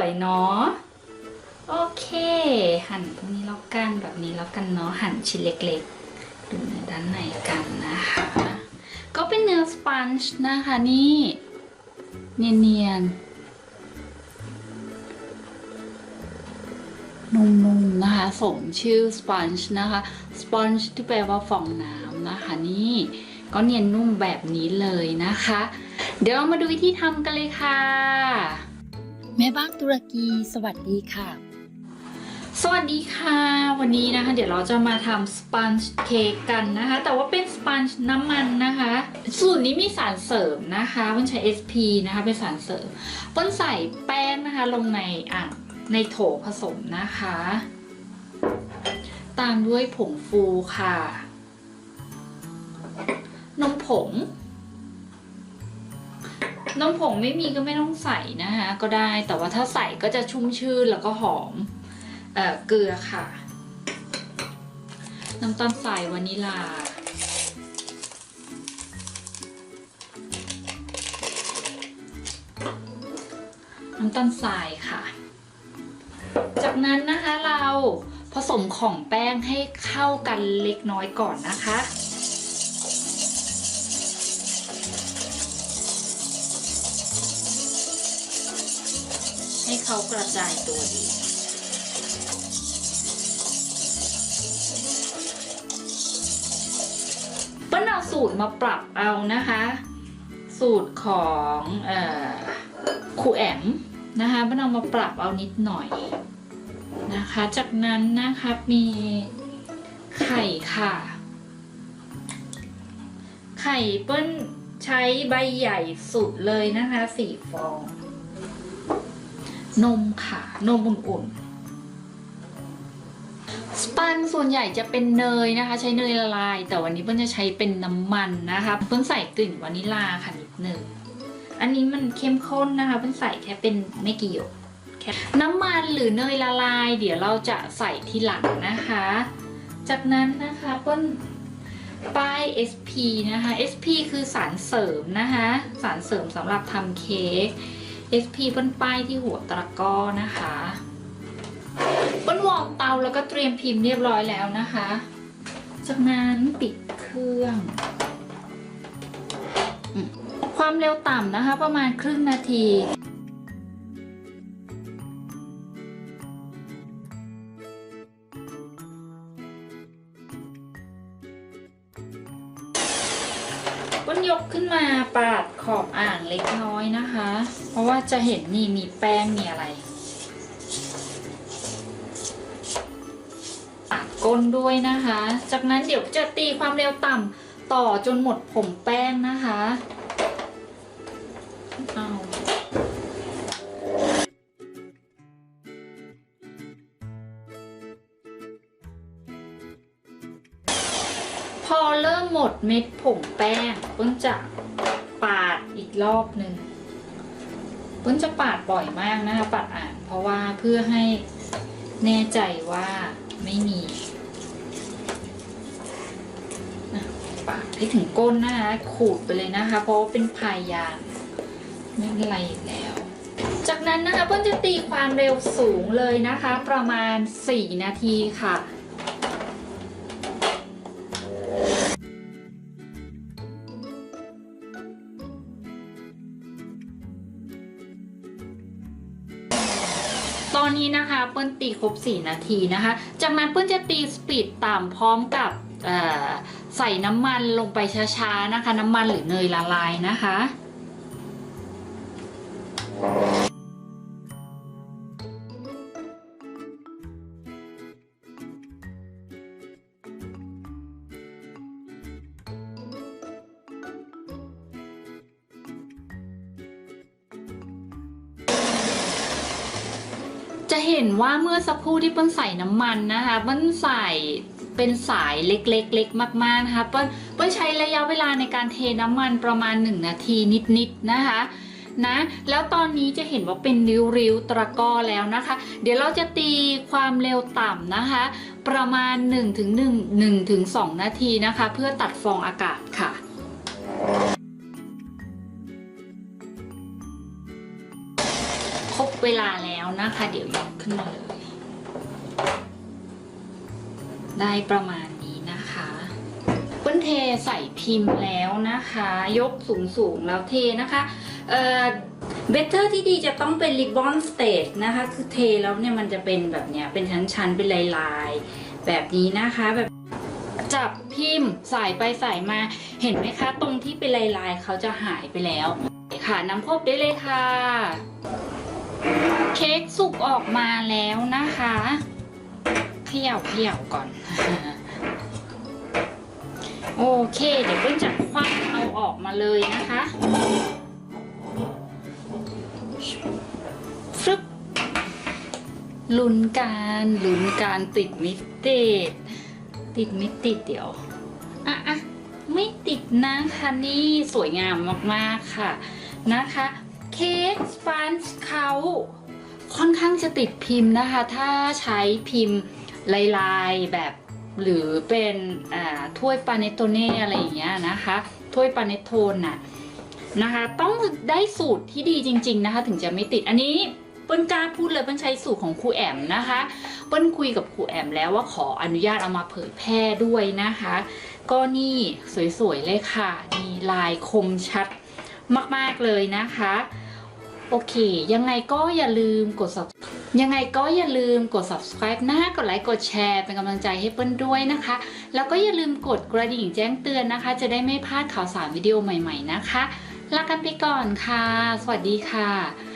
วยเนาะโอเค หั่นตรงนี้แล้วกันแบบนี้แล้วกันเนาะหั่นชิ้นเล็กๆ ดูเนื้อด้านในกันนะคะ ก็เป็นเนื้อสปันจ์นะคะนี่เนียนๆนุ่มๆนะคะสมชื่อ sponge นะคะ sponge ที่แปลว่าฟองน้ำนะคะนี่ก็เนียนนุ่มแบบนี้เลยนะคะ เดี๋ยวเรามาดูวิธีทำกันเลยค่ะ แม่บ้านตุรกี สวัสดีค่ะ สวัสดีค่ะ วันนี้นะคะ เดี๋ยวเราจะมาทำสปันจ์เค้กกันนะคะ แต่ว่าเป็นสปันจ์น้ำมันนะคะ สูตรนี้มีสารเสริมนะคะเปิ้ลใช้ SP นะคะเป็นสารเสริมเปิ้ลใส่แป้งนะคะ ลงในอ่างในโถผสมนะคะ ตามด้วยผงฟูค่ะ นมผง นมผงไม่มีก็ไม่ต้องใส่นะคะก็ได้ แต่ว่าถ้าใส่ก็จะชุ่มชื่นแล้วก็หอมเออเกลือค่ะ น้ำตาลทรายวานิลา น้ำตาลทรายค่ะ จากนั้นนะคะเราผสมของแป้งให้เข้ากันเล็กน้อยก่อนนะคะ ให้เขากระจายตัวดี เปิ้ลเอาสูตรมาปรับเอานะคะ สูตรของเอ่อครูแอมนะคะเปิ้ลเอามาปรับเอานิดหน่อยนะคะ จากนั้นนะคะมีไข่ค่ะ ไข่เปิ้ลใช้ใบใหญ่สุดเลยนะคะสี่ฟอง นมค่ะ นมอุ่นๆ สปันส่วนใหญ่จะเป็นเนยนะคะ ใช้เนยละลาย แต่วันนี้เปิ้ลจะใช้เป็นน้ำมันนะคะเปิ้ลใส่กลิ่นวานิลลาค่ะนิดหนึ่งอันนี้มันเข้มข้นนะคะเปิ้ลใส่แค่เป็นไม่กี่หยดแค่น้ำมันหรือเนยละลาย เดี๋ยวเราจะใส่ทีหลังนะคะ จากนั้นนะคะเปิ้ลป้าย SP นะคะ SP คือสารเสริมนะคะ สารเสริมสำหรับทำเค้ก SP บนป้ายที่หัวตะกร้อนะคะบนวอร์มเตาแล้วก็เตรียมพิมพ์เรียบร้อยแล้วนะคะ จากนั้นปิดเครื่อง ความเร็วต่ำนะคะ ประมาณครึ่งนาที ยกขึ้นมาปาดขอบอ่างเล็กน้อยนะคะ เพราะว่าจะเห็นนี่มีแป้งมีอะไรปาดก้นด้วยนะคะ จากนั้นเดี๋ยวจะตีความเร็วต่ำต่อจนหมดผมแป้งนะคะ หมดเม็ดผงแป้งเปิ้ลจะปาดอีกรอบหนึ่งเปิ้ลจะปาดบ่อยมากนะคะปาดอ่านเพราะว่าเพื่อให้แน่ใจว่าไม่มีปาดให้ถึงก้นนะคะ ขูดไปเลยนะคะ เพราะว่าเป็นพายยางไม่เป็นไรแล้ว จากนั้นนะคะเปิ้ลจะตีความเร็วสูงเลยนะคะ ประมาณ 4 นาทีค่ะ นนี้นะคะ เปิ้ลตีครบ 4 นาทีนะคะ จากนั้นเปิ้ลจะตีสปีดต่ำพร้อมกับใส่น้ำมันลงไปช้าๆนะคะ น้ำมันหรือเนยละลายนะคะ จะเห็นว่าเมื่อสักครู่ที่เปิ้ลใส่น้ำมันนะคะเปิ้ลใส่เป็นสายเล็กๆเล็กมากๆนะคะเปิ้ลเปิ้ลใช้ระยะเวลาในการเทน้ำมันประมาณ 1 นาทีนิดๆนะคะนะแล้วตอนนี้จะเห็นว่าเป็นริ้วๆตะก้อแล้วนะคะ เดี๋ยวเราจะตีความเร็วต่ำนะคะ ประมาณ 1-1ถึง1 1ถึง2นาทีนะคะ เพื่อตัดฟองอากาศค่ะ เวลาแล้วนะคะ เดี๋ยวยกขึ้นมาเลย ได้ประมาณนี้นะคะเปิ้ลเทใส่พิมพ์แล้วนะคะ ยกสูงสูงๆแล้วเทนะคะเอ่อเบเตอร์ที่ดีจะต้องเป็นริบบอนสเตจนะคะ คือเทแล้วเนี่ยมันจะเป็นแบบเนี้ยเป็นชั้นๆ เป็นลายๆ แบบนี้นะคะแบบจับพิมพ์ใส่ไปใส่มาเห็นไหมคะ ตรงที่เป็นลายๆเขาจะหายไปแล้วค่ะน้ำพบได้เลยค่ะ เค้กสุกออกมาแล้วนะคะเขย่าเขย่าก่อน โอเค เดี๋ยวเพิ่งจะคว้าเอาออกมาเลยนะคะฟึบลุ้นการลุ้นการติดมิติดติดมิติดเดี๋ยวอะอะไม่ติดนะคะนี่สวยงามมากๆค่ะนะคะ เค้กสปันช์เขาค่อนข้างจะติดพิมพ์นะคะ ถ้าใช้พิมพ์ลายๆแบบหรือเป็นถ้วยปาเนตโตเน่อะไรอย่างเงี้ยนะคะ ถ้วยปาเนตโทนน่ะนะคะ ต้องได้สูตรที่ดีจริง ๆนะคะ ถึงจะไม่ติดอันนี้เปิ้ลกล้าพูดเลยเปิ้ลใช้สูตรของครูแอมนะคะ เปิ้ลคุยกับครูแอมแล้วว่าขออนุญาตเอามาเผยแพร่ด้วยนะคะ ก็นี่สวยๆเลยค่ะนี่ลายคมชัดมากๆเลยนะคะ โอเค ยังไงก็อย่าลืมกด sub ยังไงก็อย่าลืมกด subscribe นะกดไลค์กดแชร์ เป็นกำลังใจให้เปิ้ลด้วยนะคะ แล้วก็อย่าลืมกดกระดิ่งแจ้งเตือนนะคะ จะได้ไม่พลาดข่าวสารวิดีโอใหม่ ๆ นะคะลากันไปก่อนค่ะ สวัสดีค่ะ